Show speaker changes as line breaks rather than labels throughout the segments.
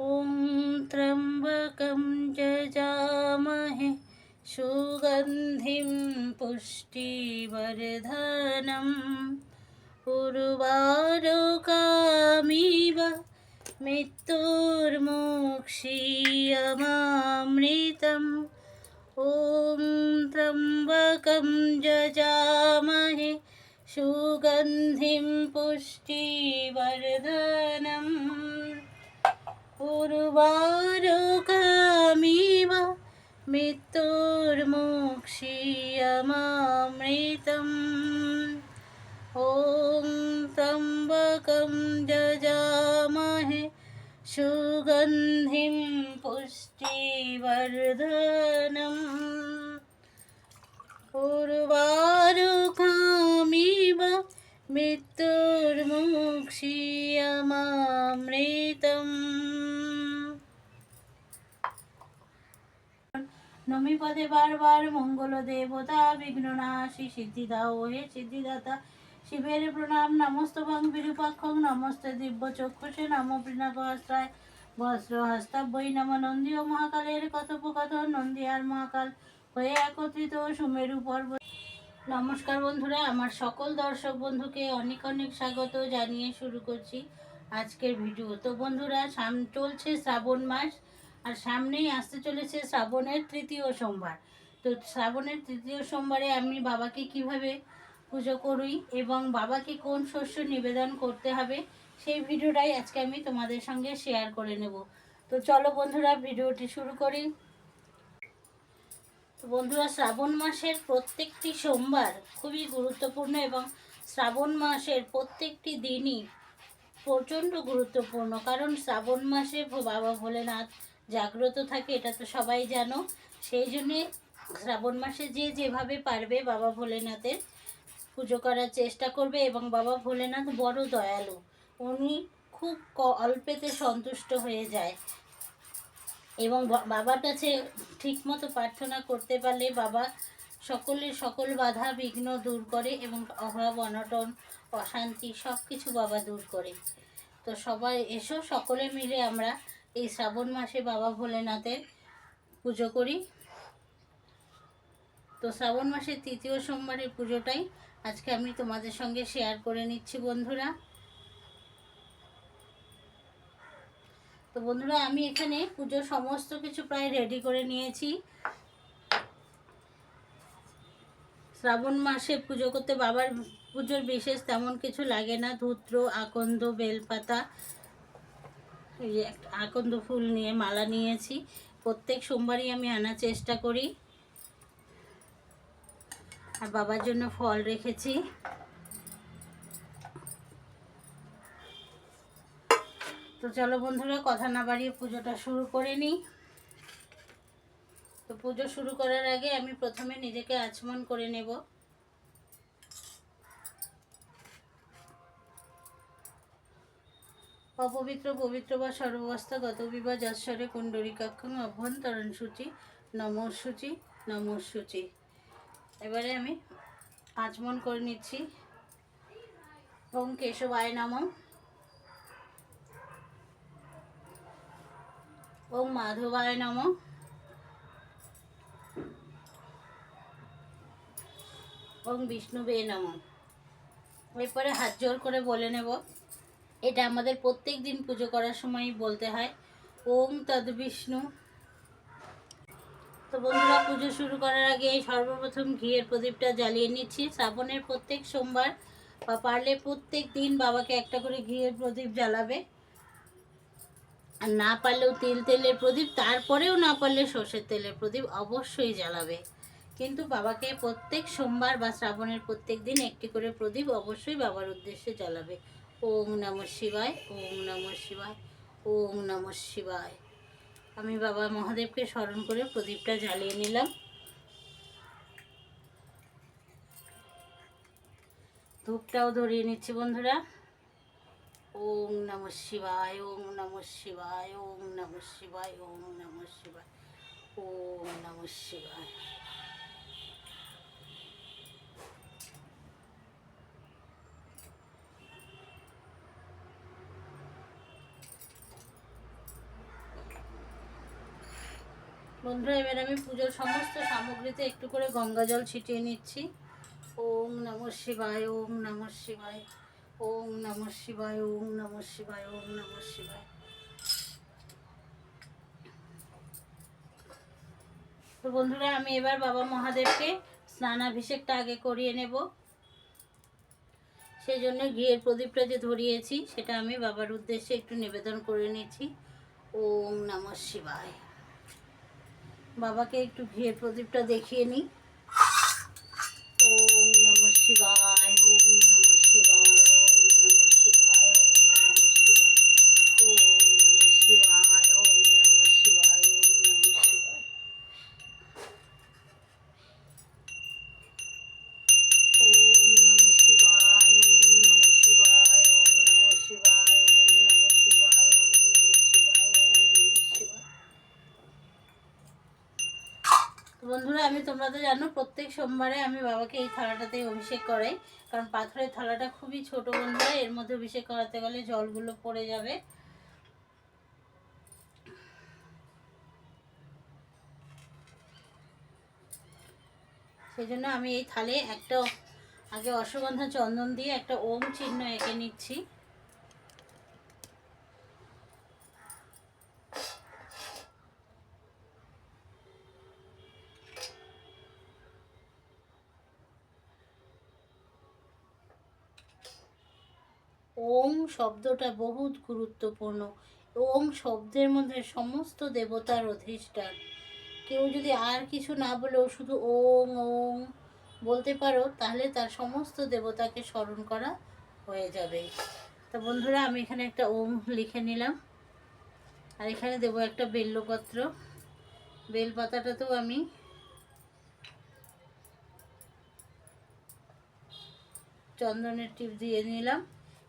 ॐ त्र्यम्बकं जजामहे सुगन्धिं पुष्टिवर्धनम् उर्वारुकामिव मृत्युर्मुक्षीयमामृतम् ॐ त्र्यम्बकं जजामहे सुगन्धिं पुष्टिवर्धनम् উর্বর কামিব মৃত্যুর্মুক্ষিয়মামৃতম ॐ त्र्यम्बकं जजामहे सुगन्धिं पुष्टिवर्धनम् उर्वारुकामिव मृत्युर्मुक्षीयमामृतम् নমি পদে বারবার মঙ্গল দেবতা বিঘ্ননাশী সিদ্ধিদাও হে সিদ্ধিদাতা। শিবের প্রণাম নমস্তভং বিরূপাক্ষং, নমস্তে দিব্য চক্ষুষে, নম পিনাকাস্ত্রায় বস্ত্র হস্তাব্যই নম নন্দী ও মহাকালের কথোপকথন নন্দী আর মহাকাল হয়ে একত্রিত সুমেরু পর্বত নমস্কার বন্ধুরা, আমার সকল দর্শক বন্ধুকে অনেক অনেক স্বাগত জানিয়ে শুরু করছি আজকের ভিডিও। তো বন্ধুরা, সাম চলছে শ্রাবণ মাস। আর সামনেই আসতে চলেছে শ্রাবণের তৃতীয় সোমবার। তো শ্রাবণের তৃতীয় সোমবারে আমি বাবাকে কীভাবে পুজো করি এবং বাবাকে কোন শস্য নিবেদন করতে হবে, সেই ভিডিওটাই আজকে আমি তোমাদের সঙ্গে শেয়ার করে নেব। তো চলো বন্ধুরা, ভিডিওটি শুরু করি। বন্ধুরা, শ্রাবণ মাসের প্রত্যেকটি সোমবার খুবই গুরুত্বপূর্ণ এবং শ্রাবণ মাসের প্রত্যেকটি দিনই প্রচণ্ড গুরুত্বপূর্ণ। কারণ শ্রাবণ মাসে বাবা ভোলেনাথ জাগ্রত থাকে, এটা তো সবাই জানো। সেই জন্যে শ্রাবণ মাসে যে যেভাবে পারবে বাবা ভোলেনাথের পুজো করার চেষ্টা করবে এবং বাবা ভোলেনাথ বড় দয়ালু। উনি খুব ক- অল্পেতে সন্তুষ্ট হয়ে যায়। এবং বাবার কাছে ঠিকমতো প্রার্থনা করতে পারলে বাবা সকলের সকল বাধা বিঘ্ন দূর করে এবং অভাব, অনটন, অশান্তি সব কিছু বাবা দূর করে। তো সবাই এসো, সকলে মিলে আমরা এই শ্রাবণ মাসে বাবা ভোলেনাথের পুজো করি। তো শ্রাবণ মাসের তৃতীয় সোমবারের পুজোটাই আজকে আমি তোমাদের সঙ্গে শেয়ার করে নিচ্ছি বন্ধুরা। তো বন্ধুরা, আমি এখানে পুজোর সমস্ত কিছু প্রায় রেডি করে নিয়েছি। শ্রাবণ মাসে পুজো করতে বাবার পুজোর বিশেষ তেমন কিছু লাগে না। ধূত্র, আকন্দ, বেলপাতা আকন্দ ফুল নিয়ে মালা নিয়েছি। প্রত্যেক সোমবারই আমি আনার চেষ্টা করি। আর বাবার জন্য ফল রেখেছি। তো চলো বন্ধুরা, কথা না বাড়িয়ে পুজোটা শুরু করে নিই। তো পুজো শুরু করার আগে আমি প্রথমে নিজেকে আচমন করে নেব। অপবিত্র পবিত্র বা সর্বাবস্থা গত বিবাহ যশ্বরে কুণ্ডরিকাক্ষং অভ্যন্তরণ সূচি নমঃ সূচি নমঃ সূচি এবারে আমি আচমন করে নিচ্ছি। ওম কেশবায় নমঃ। ওম মাধবায় নম। ওম বিষ্ণুবে নম। এরপরে হাত জোর করে বলে নেব। এটা আমাদের প্রত্যেক দিন পুজো করার সময় বলতে হয়। ওম তদ বিষ্ণু। তো বন্ধুরা, পুজো শুরু করার আগে সর্বপ্রথম ঘিয়ের প্রদীপটা জ্বালিয়ে নিচ্ছি। শ্রাবণের প্রত্যেক সোমবার বা পারলে প্রত্যেক দিন বাবাকে একটা করে ঘিয়ের প্রদীপ জ্বালাবে। আর না পারলেও তিল তেলের প্রদীপ, তারপরেও না পারলে সর্ষের তেলের প্রদীপ অবশ্যই জ্বালাবে। কিন্তু বাবাকে প্রত্যেক সোমবার বা শ্রাবণের প্রত্যেক দিন একটি করে প্রদীপ অবশ্যই বাবার উদ্দেশ্যে জ্বালাবে। ওম নম শিবায়, ওম নম শিবায়, ওম নম শিবায়। আমি বাবা মহাদেবকে স্মরণ করে প্রদীপটা জ্বালিয়ে নিলাম। ধূপটাও ধরিয়ে নিচ্ছি বন্ধুরা। ওম নম শিবায়, ওম নম শিবায়, ওম নম শিবায়, ওম নম শিবায়, ওম নম শিবায়। বন্ধুরা, এবার আমি পুজোর সমস্ত সামগ্রীতে একটু করে গঙ্গা জল ছিটিয়ে নিচ্ছি। ওম নম শিবায়, ওম নম শিবায়, ওম নম শিবায়, ওম নম শিবায়, ওম নম শিবায়। তো বন্ধুরা, আমি এবার বাবা মহাদেবকে স্নানাভিষেকটা আগে করিয়ে নেব। সেই জন্য ঘিয়ের প্রদীপটা যে ধরিয়েছি, সেটা আমি বাবার উদ্দেশ্যে একটু নিবেদন করে নিয়েছি ওম নম শিবায়। বাবাকে একটু ঘিয়ের প্রদীপটা দেখিয়ে নিই। ওম নম শিবায় ওম নম শিবায়। তোমরা তো জানো, প্রত্যেক সোমবারে আমি বাবাকে এই থালাটাতে অভিষেক করাই। কারণ পাথরের থালাটা খুবই ছোট বন্ধুরা, এর মধ্যে অভিষেক করাতে গেলে জলগুলো পড়ে যাবে। সেই জন্য আমি এই থালে একটা আগে অশ্বগন্ধা চন্দন দিয়ে একটা ওম চিহ্ন এঁকে নিচ্ছি। ওম শব্দটা বহুত গুরুত্বপূর্ণ। ওম শব্দের মধ্যে সমস্ত দেবতার অধিষ্ঠান। কেউ যদি আর কিছু না বলেও শুধু ওম ওম বলতে পারো, তাহলে তার সমস্ত দেবতাকে স্মরণ করা হয়ে যাবে। তো বন্ধুরা, আমি এখানে একটা ওম লিখে নিলাম। আর এখানে দেবো একটা বেল্লপত্র। বেলপাতাটাতেও আমি চন্দনের টিপ দিয়ে নিলাম।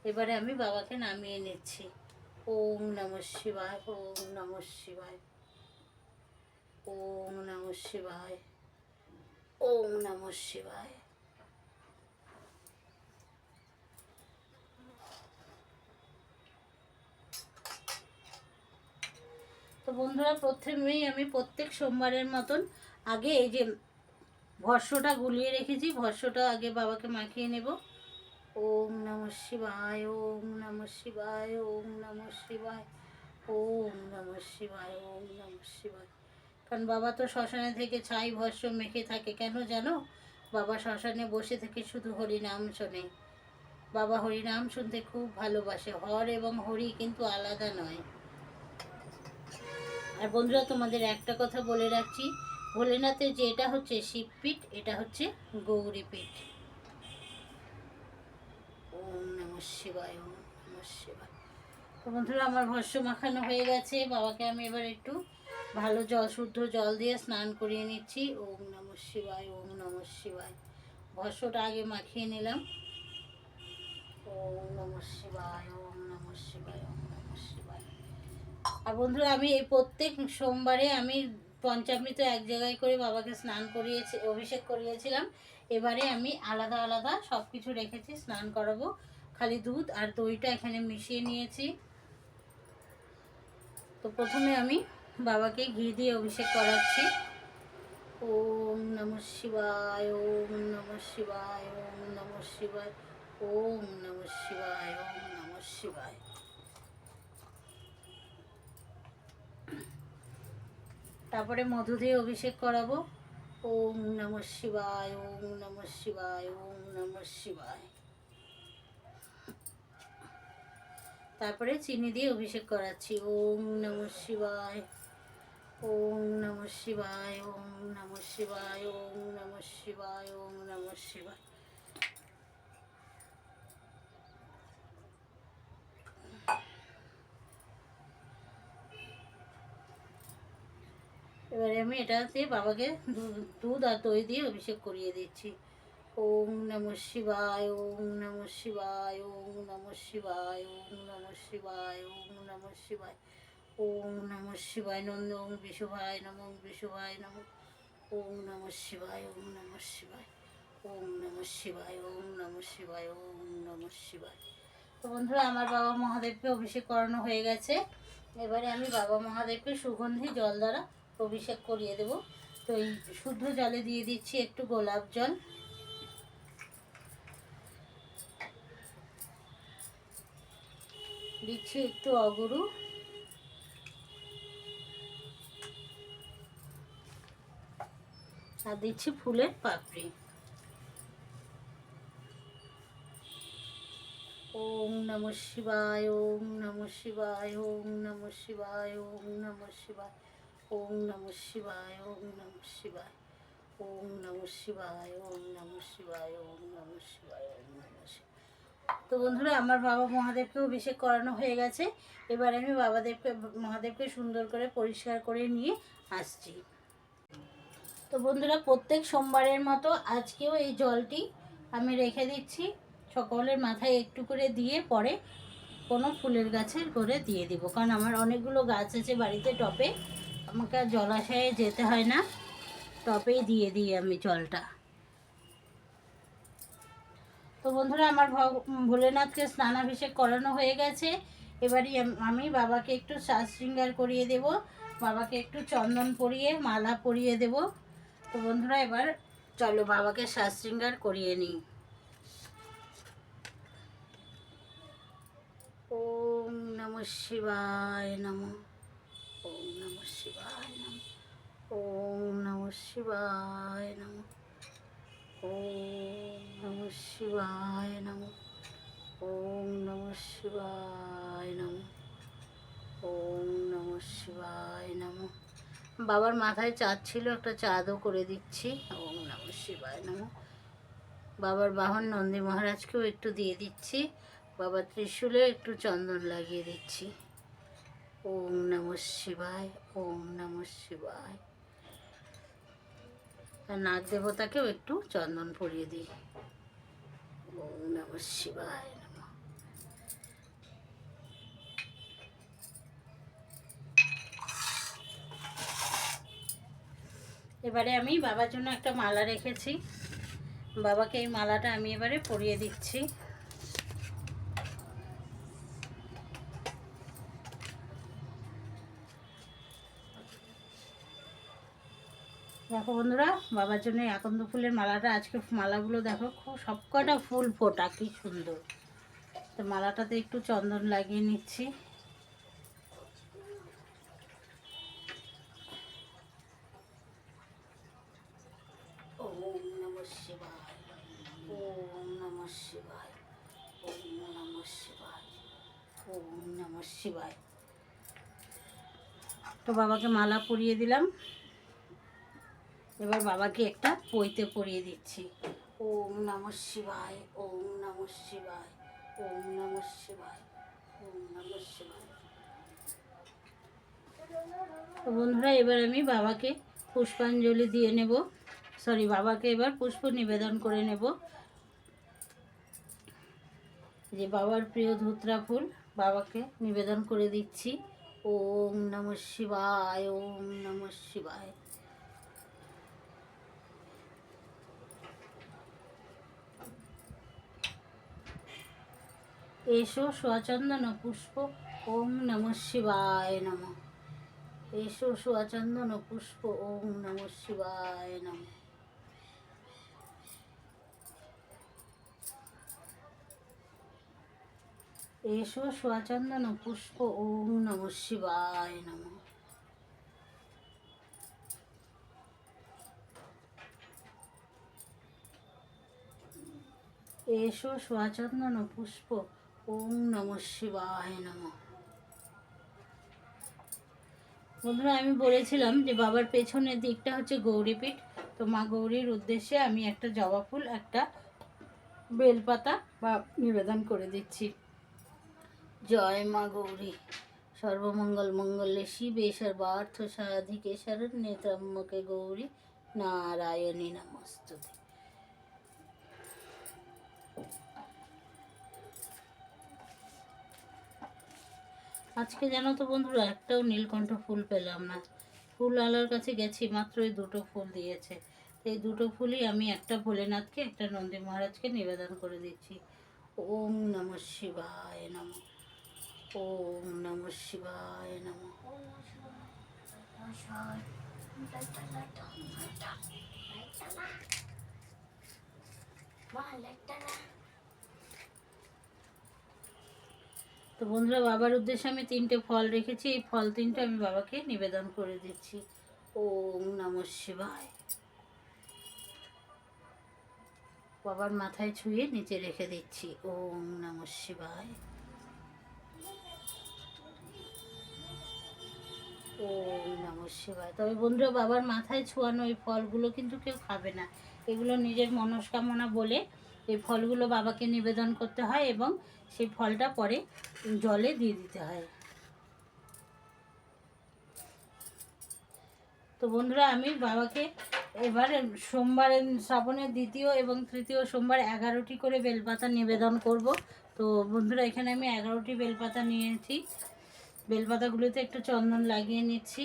এবারে আমি বাবাকে নামিয়ে নিচ্ছি। ওম নম শিবায়, ওম নম শিবায়, ওম নম শিবায়, ওম নম শিবায়। তো বন্ধুরা, প্রথমেই আমি প্রত্যেক সোমবারের মতন আগে এই যে ভস্যটা গুলিয়ে রেখেছি ভস্যটা আগে বাবাকে মাখিয়ে নেব। ওম নম শিবায়, ওম নম শিবায়, ওম নম শিবায়, ওম নম শিবায়, ওম নম শিবায়। কারণ বাবা তো শ্মশানে থেকে ছাই ভস্য মেখে থাকে, কেন জানো? বাবা শ্মশানে বসে থেকে শুধু হরিনাম শোনে। বাবা হরিনাম শুনতে খুব ভালোবাসে, হর এবং হরি কিন্তু আলাদা নয়। আর বন্ধুরা, তোমাদের একটা কথা বলে রাখছি, ভোলেনাথের যে এটা হচ্ছে শিবপীঠ, এটা হচ্ছে গৌরীপীঠ ওম তো বন্ধুরা, আমার ভস্য মাখানো হয়ে গেছে। বাবাকে আমি এবার একটু ভালো জল, শুদ্ধ জল দিয়ে স্নান করিয়ে নিচ্ছি। ওম নম শিবায় ওম নম শিবায় ভস্যটা আগে মাখিয়ে নিলাম। ওম নম শিবায় ওম নম শিবায় ওম নম শিবায় আর বন্ধুরা, আমি এই প্রত্যেক সোমবারে আমি পঞ্চামৃত এক জায়গায় করে বাবাকে স্নান করিয়েছি, অভিষেক করিয়েছিলাম। এবারে আমি আলাদা আলাদা সব কিছু রেখেছি, স্নান করাবো। খালি দুধ আর দইটা এখানে মিশিয়ে নিয়েছি। তো প্রথমে আমি বাবাকে ঘি দিয়ে অভিষেক করাচ্ছি। ওম নম শিবায়, ওম নম শিবায়, ওম নম শিবায়, ওম নম শিবায়, ওম নম শিবায়। তারপরে মধু দিয়ে অভিষেক করাবো। ওম নম শিবায়, ওম নম শিবায়, ওম নম শিবায়। তারপরে চিনি দিয়ে অভিষেক করাচ্ছি। ওম নম শিবায়, ওম নম শিবায়, ওম নম শিবায়, ওম নম শিবায়, ওম নম শিবায়। এবারে আমি এটাতে বাবাকে দুধ আর দই দিয়ে অভিষেক করিয়ে দিচ্ছি। ওম নম শিবায় ওম নম শিবায় ওম নম শিবায় ওম নম শিবায় ওম নম শিবায় ওম নম শিবায় নন্দ ওম বিশুভায় নম বিশুভায় নম ওম নম শিবায় ওম নম শিবায় ওম নম শিবায় ওম নম শিবায় ওম নম শিবায় তো বন্ধুরা আমার বাবা মহাদেবকে অভিষেক করানো হয়ে গেছে এবারে আমি বাবা মহাদেবকে সুগন্ধি জল দ্বারা অভিষেক করিয়ে দেব তো এই শুদ্ধ জলে দিয়ে দিচ্ছি একটু গোলাপ জল দিচ্ছি একটু অগরু আর দিচ্ছি ফুলের পাপড়ি ওম নম শিবায় ওম নম শিবায় ওম নম শিবায় ওম নম শিবায় ওম নম শিবায় ওম নম শিবায় ওম নম শিবায় ওম নম শিবায় ওম নম শিবায় ওম নম তো বন্ধুরা, আমার বাবা মহাদেবকে অভিষেক করানো হয়ে গেছে। এবার আমি বাবাদেবকে, মহাদেবকে সুন্দর করে পরিষ্কার করে নিয়ে আসছি। তো বন্ধুরা, প্রত্যেক সোমবারের মতো আজকেও এই জলটি আমি রেখে দিচ্ছি। সকলের মাথায় একটু করে দিয়ে পরে কোনো ফুলের গাছের করে দিয়ে দিব। কারণ আমার অনেকগুলো গাছ আছে বাড়িতে টপে। আমাকে জলাশয়ে যেতে হয় না। টপেই দিয়ে দিই আমি জলটা। তো বন্ধুরা, আমার ভোলেনাথকে স্নানাভিষেক করানো হয়ে গেছে। এবারই আমি বাবাকে একটু শ্বাস শৃঙ্গার করিয়ে দেব। বাবাকে একটু চন্দন পরিয়ে, মালা পরিয়ে দেব। তো বন্ধুরা, এবার চলো বাবাকে শ্বাস শৃঙ্গার করিয়ে নিই। ওম নম শিবায় নম, ওম নম শিবায় নম, ওম নম শিবায় নম। নম শিবায় নম ওম নম শিবায় নম ওম নম শিবায় নম বাবার মাথায় চাঁদ ছিল, একটা চাঁদও করে দিচ্ছি। ওম নম শিবায় নম। বাবার বাহন নন্দী মহারাজকেও একটু দিয়ে দিচ্ছি। বাবার ত্রিশূলে একটু চন্দন লাগিয়ে দিচ্ছি। ওম নম শিবায় ওম নম শিবায়। আর নাগ দেবতাকেও একটু চন্দন পরিয়ে দিই। শিবায় এবারে আমি বাবার জন্য একটা মালা রেখেছি। বাবাকে এই মালাটা আমি এবারে পরিয়ে দিচ্ছি। দেখো বন্ধুরা বাবার জন্য এই আকন্দ ফুলের মালাটা আজকে মালাগুলো দেখো খুব সবকটা ফুল ফোটা কি সুন্দর। তো মালাটাতে একটু চন্দন লাগিয়ে নিচ্ছি। তো বাবাকে মালা পরিয়ে দিলাম। এবার বাবাকে একটা পইতে পরিয়ে দিচ্ছি। ওম নম শিবায় ওম নম শিবায় ওম নম শিবায় ওম নম শিবায়। তো বন্ধুরা এবার আমি বাবাকে পুষ্পাঞ্জলি দিয়ে নেব। সরি বাবাকে এবার পুষ্প নিবেদন করে নেব। যে বাবার প্রিয় ধুতরা ফুল বাবাকে নিবেদন করে দিচ্ছি। ওম নম শিবায় ওম নম শিবায়। এসো স্বচন্দন পুষ্প, ওম নম শিবায় নম। এসো স্বচন্দন পুষ্প, ওম নম শিবায় নম। এসো স্বচন্দন পুষ্প, ওম নম শিবায় নম। এসো স্বচন্দন পুষ্প ওম নম শিবায় নম। বন্ধুরা, আমি বলেছিলাম যে বাবার পেছনের দিকটা হচ্ছে গৌরীপীঠ। তো মা গৌরীর উদ্দেশ্যে আমি একটা জবা ফুল, একটা বেলপাতা বা নিবেদন করে দিচ্ছি। জয় মা গৌরী। সর্বমঙ্গল মঙ্গলে শিবে সর্বার্থ সাধিকে শরণ্যে ত্রম্বকে গৌরী। নারায়ণী নমস্তুতে। আজকে জানো তো বন্ধুরা, একটাও নীলকণ্ঠ ফুল পেলাম না। ফুল আলার কাছে গেছি, মাত্র এই দুটো ফুল দিয়েছে। এই দুটো ফুলই আমি একটা ভোলেনাথকে, একটা নন্দী মহারাজকে নিবেদন করে দিচ্ছি। ওম নম শিবায় নম। ওম নম শিবায় নম। তো বন্ধুরা, বাবার উদ্দেশ্যে আমি তিনটে ফল রেখেছি। এই ফল তিনটে আমি বাবাকে নিবেদন করে দিচ্ছি। ওম নম শিবায়। বাবার মাথায় ছুঁয়ে নিচে রেখে দিচ্ছি। ওম নম শিবায়। ওম নম শিবায়। তবে বন্ধুরা, বাবার মাথায় ছোঁয়ানো এই ফলগুলো কিন্তু কেউ খাবে না। এগুলো নিজের মনস্কামনা বলে এই ফলগুলো বাবাকে নিবেদন করতে হয় এবং সেই ফলটা পরে জলে দিয়ে দিতে হয়। তো বন্ধুরা, আমি বাবাকে এবার সোমবারে শ্রাবণের দ্বিতীয় এবং তৃতীয় সোমবার এগারোটি করে বেলপাতা নিবেদন করব। তো বন্ধুরা, এখানে আমি এগারোটি বেলপাতা নিয়েছি। বেলপাতাগুলোতে একটু চন্দন লাগিয়ে নিচ্ছি।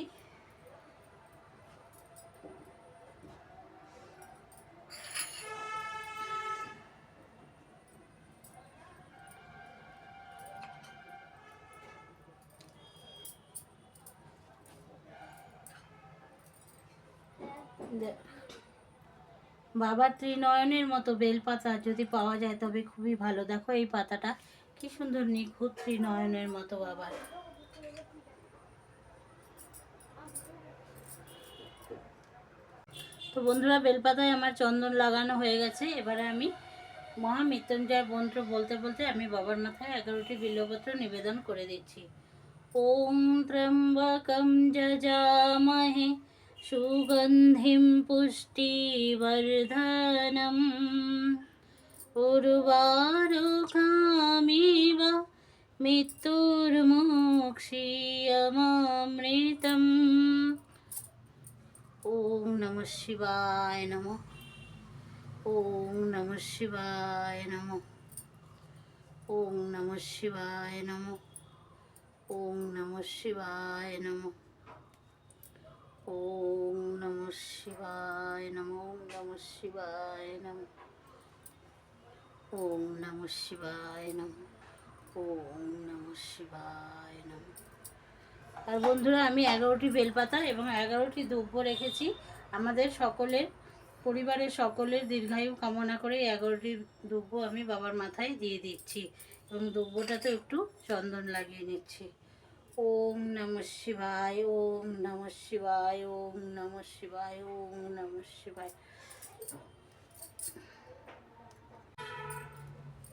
বাবার ত্রিনয়নের মতো বেলপাতা যদি পাওয়া যায় তবে খুবই ভালো। দেখো এই পাতাটা, কি সুন্দর নিখুঁত ত্রিনয়নের মতো বাবার। তো বন্ধুরা, বেলপাতায় আমার চন্দন লাগানো হয়ে গেছে। এবারে আমি মহামৃত্যুঞ্জয় মন্ত্র বলতে বলতে আমি বাবার মাথায় এগারোটি বিল্লপত্র নিবেদন করে দিচ্ছি। ওম ত্র্যম্বকম যজামহে सुगन्धिं पुष्टिवर्धनम् उर्वारुकामिव मृत्युर्मोक्षीयमामृतम् ॐ नमः शिवाय नमः ॐ नमः शिवाय नमः ॐ नमः शिवाय नमः ॐ नमः शिवाय नमः ওম নমঃ শিবায় ওম নমঃ শিবায় নমঃ ওম নমঃ শিবায় নমঃ ওম নমঃ শিবায় আর বন্ধুরা, আমি এগারোটি বেলপাতা এবং এগারোটি দুব্য রেখেছি। আমাদের সকলের, পরিবারের সকলের দীর্ঘায়ু কামনা করে এগারোটি দুব্য আমি বাবার মাথায় দিয়ে দিচ্ছি। এবং দুব্যটাতে একটু চন্দন লাগিয়ে নিচ্ছি। ওম নম শিবায়, ওম নম শিবায়, ওম নম শিবায়, ওম নম শিবায়।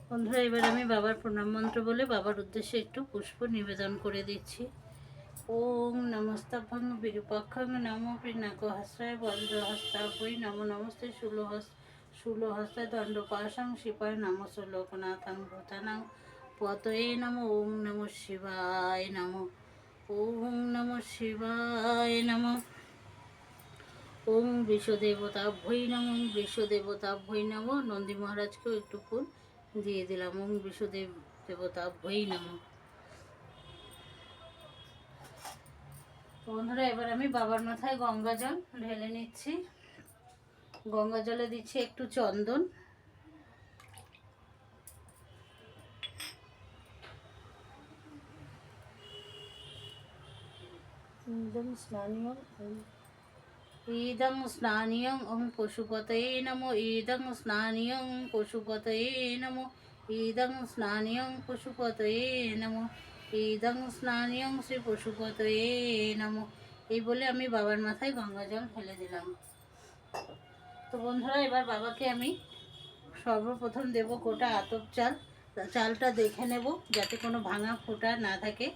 বন্ধুরা, এবার আমি বাবার প্রণাম মন্ত্র বলে বাবার উদ্দেশ্যে একটু পুষ্প নিবেদন করে দিচ্ছি। ওম নমস্তভং বিরূপাক্ষং নম পিনাক হস্তায় বজ্রহস্তাভৈ নম নমস্তে শূলহস শূলহস্তায় দণ্ডপাশং শিপায় নম লোকনাথং ভূতানাং পতয়ে নম, ওম নম শিবায় নম, ওম নম শিবায় নম। ওম বিশ্বদেবতাভ্যই নম, ওম বিশ্বদেবতাভ্যই নম। নন্দী মহারাজকেও একটু ফুল দিয়ে দিলাম, ওম বিশ্বদেব দেবতাভ্যই নম। বন্ধুরা, এবার আমি বাবার মাথায় গঙ্গা জল ঢেলে নিচ্ছি। গঙ্গা জলে দিচ্ছি একটু চন্দন। ইদং স্নানীয় ইদং স্নানীয়ং ওং পশুপতয়ে নমো ইদং স্নানীয়ং পশুপতয়ে নমো ইদং স্নানীয়ং পশুপতয়ে নমো ইদং স্নানীয়ং শ্রী পশুপতয়ে নমো এই বলে আমি বাবার মাথায় গঙ্গা জল ফেলে দিলাম। তো বন্ধুরা, এবার বাবাকে আমি সর্বপ্রথম দেব গোটা আতপ চাল। চালটা দেখে নেব যাতে কোনো ভাঙা ফোঁটা না থাকে।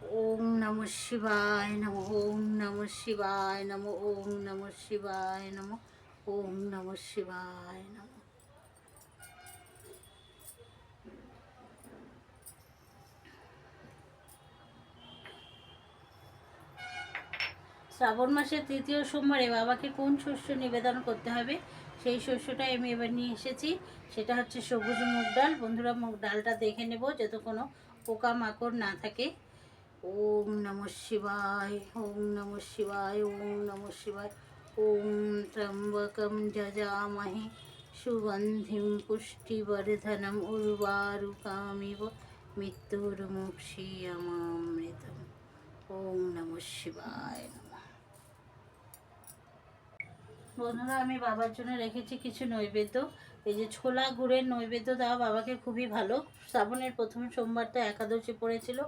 ওম নম শিবায় নম, ওম নম শিবায় নম, ওম নম শিবায় নম, ওম নম শিবায় নম। শ্রাবণ মাসের তৃতীয় সোমবারে বাবাকে কোন শস্য নিবেদন করতে হবে? সেই শস্যটাই আমি এবার নিয়ে এসেছি। সেটা হচ্ছে সবুজ মুগ ডাল। বন্ধুরা, মুগ ডালটা দেখে নেব, যাতে কোনো পোকা মাকড় না থাকে। ওম নম শিবায়, ওম নম শিবায়, ওম নম শিবায়, ওম ত্রম্বকম যজামহে সুগন্ধিম পুষ্টিবর্ধনম উর্বারুকামিব, মৃত্যুর্মুক্ষীয়মামৃতম। ওম নম শিবায় বন্ধুরা, আমি বাবার জন্য রেখেছি কিছু নৈবেদ্য। এই যে ছোলা গুড়ের নৈবেদ্য দেওয়া বাবাকে খুবই ভালো। শ্রাবণের প্রথম সোমবারটা একাদশী পড়েছিল।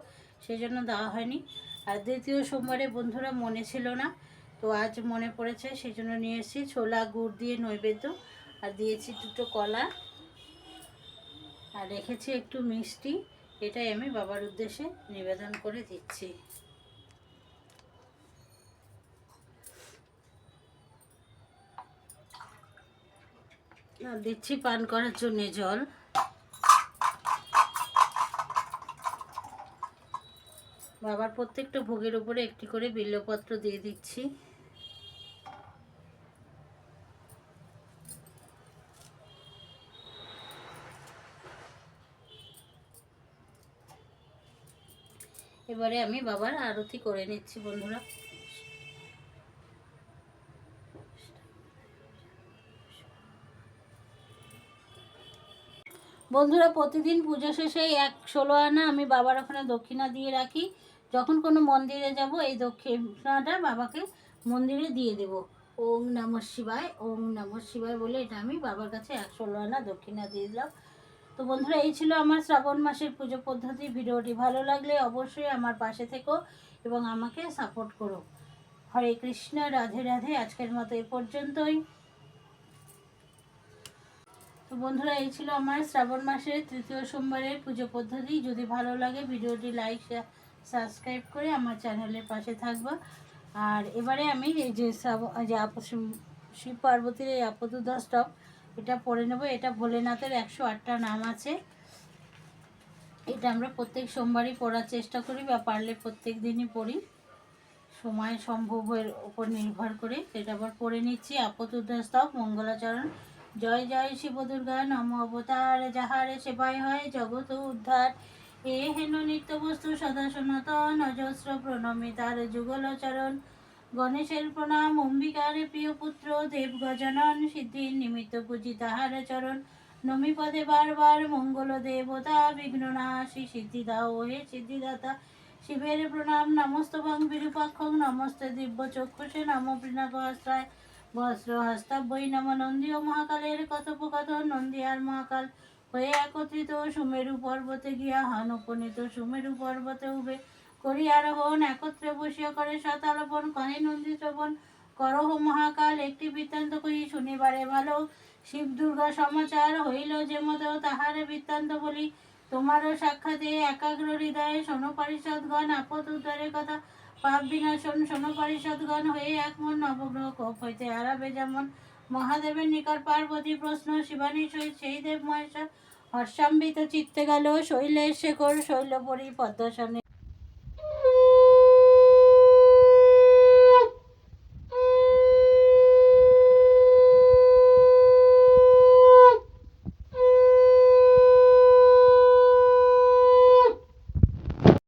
সেই জন্য দেওয়া হয়নি। আর দ্বিতীয় সোমবারে বন্ধুরা মনে ছিল না, তো আজ মনে পড়েছে সেই জন্য নিয়ে এসেছি ছোলা, গুড় দিয়ে নৈবেদ্য। আর দিয়েছি দুটো কলা। আর রেখেছি একটু মিষ্টি, এটাই আমি বাবার উদ্দেশ্যে নিবেদন করে দিচ্ছি। দিচ্ছি পান করার জন্যে জল বাবার প্রত্যেকটা ভোগের উপরে একটি করে বিল্লপত্র দিয়ে দিচ্ছি। এবারে আমি বাবার আরতি করে নিচ্ছি, বন্ধুরা। বন্ধুরা, প্রতিদিন পুজো শেষে এক ষোলো আনা আমি বাবার ওখানে দক্ষিণা দিয়ে রাখি। যখন কোনো মন্দিরে যাব, এই দক্ষিণাটা বাবাকে মন্দিরে দিয়ে দেব। ওম নম শিবায়, ওম নম শিবায় বলে এটা আমি বাবার কাছে এক ষোলো আনা দক্ষিণা দিয়ে দিলাম। তো বন্ধুরা, এই ছিল আমার শ্রাবণ মাসের পুজো পদ্ধতি। ভিডিওটি ভালো লাগলে অবশ্যই আমার পাশে থেকো এবং আমাকে সাপোর্ট করো। হরে কৃষ্ণ, রাধে রাধে, আজকের মতো এ পর্যন্তই। তো বন্ধুরা, এই ছিল আমার শ্রাবণ মাসের তৃতীয় সোমবারের পুজো পদ্ধতি। যদি ভালো লাগে ভিডিওটি লাইক সাবস্ক্রাইব করে আমার চ্যানেলের পাশে থাকবা। আর এবারে আমি এই যে যে শিব- পার্বতীর এই আপদুদা স্টপ এটা পড়ে নেব। এটা ভোলেনাথের একশো আটটা নাম আছে। এটা আমরা প্রত্যেক সোমবারই পড়ার চেষ্টা করি বা পারলে প্রত্যেক দিনই পড়ি। সময় সম্ভবের উপর নির্ভর করে। সেটা আবার পড়ে নিচ্ছি। আপদুদ্ধাস্তব মঙ্গলাচরণ। জয় জয় শিব দুর্গা নম অবতার। যাহারে সেবায় হয় জগত উদ্ধার। এ হেন নিত্য বস্তু সদা সনাতন, অজস্র প্রণমী তার যুগলচরণ। গণেশের প্রণাম, অম্বিকার প্রিয় পুত্র দেব গজানন সিদ্ধির নিমিত্ত পূজি তাহার চরণ। নমি পদে বারবার মঙ্গল দেবতা বিঘ্ন নাশি সিদ্ধি দাও হে সিদ্ধিদাতা, শিবের প্রণাম। নমস্তভং বিরূপাক্ষং। নমস্তে দিব্য চক্ষুষে নম পিনাকাশ্রায় বস্ত্র হস্তাব্যই নম নন্দী ও মহাকালের কথোপকথন। নন্দী আর মহাকাল। হয়ে একত্রিত সুমেরু পর্বতে গিয়া হন উপনীত সুমেরু পর্বতে উবে করি আরোহণ একত্রে বসিয়া করে শতালোপন কহে নন্দী শ্রবণ করহ মহাকাল, একটি বৃত্তান্ত কহি শুনিবারে ভালো। শিব দুর্গা সমাচার হইল যে মত, তাহারে বৃত্তান্ত বলি। তোমারও সাক্ষাতে একাগ্র হৃদয়ে শোনো পরিষদগণ আপদ উদ্ধারের কথা পাপ বিনাশন শোনো পরিষদগণ হয়ে একমন নবগ্রহ কোপ হইতে আরাবে যেমন মহাদেবের নিকট পার্বতী প্রশ্ন শিবানী সহিত সেই দেব মহেশ্বর হর্ষাম্বিত চিত্তে গেল শৈলের শেখর শৈলপরি পদ্মাসনে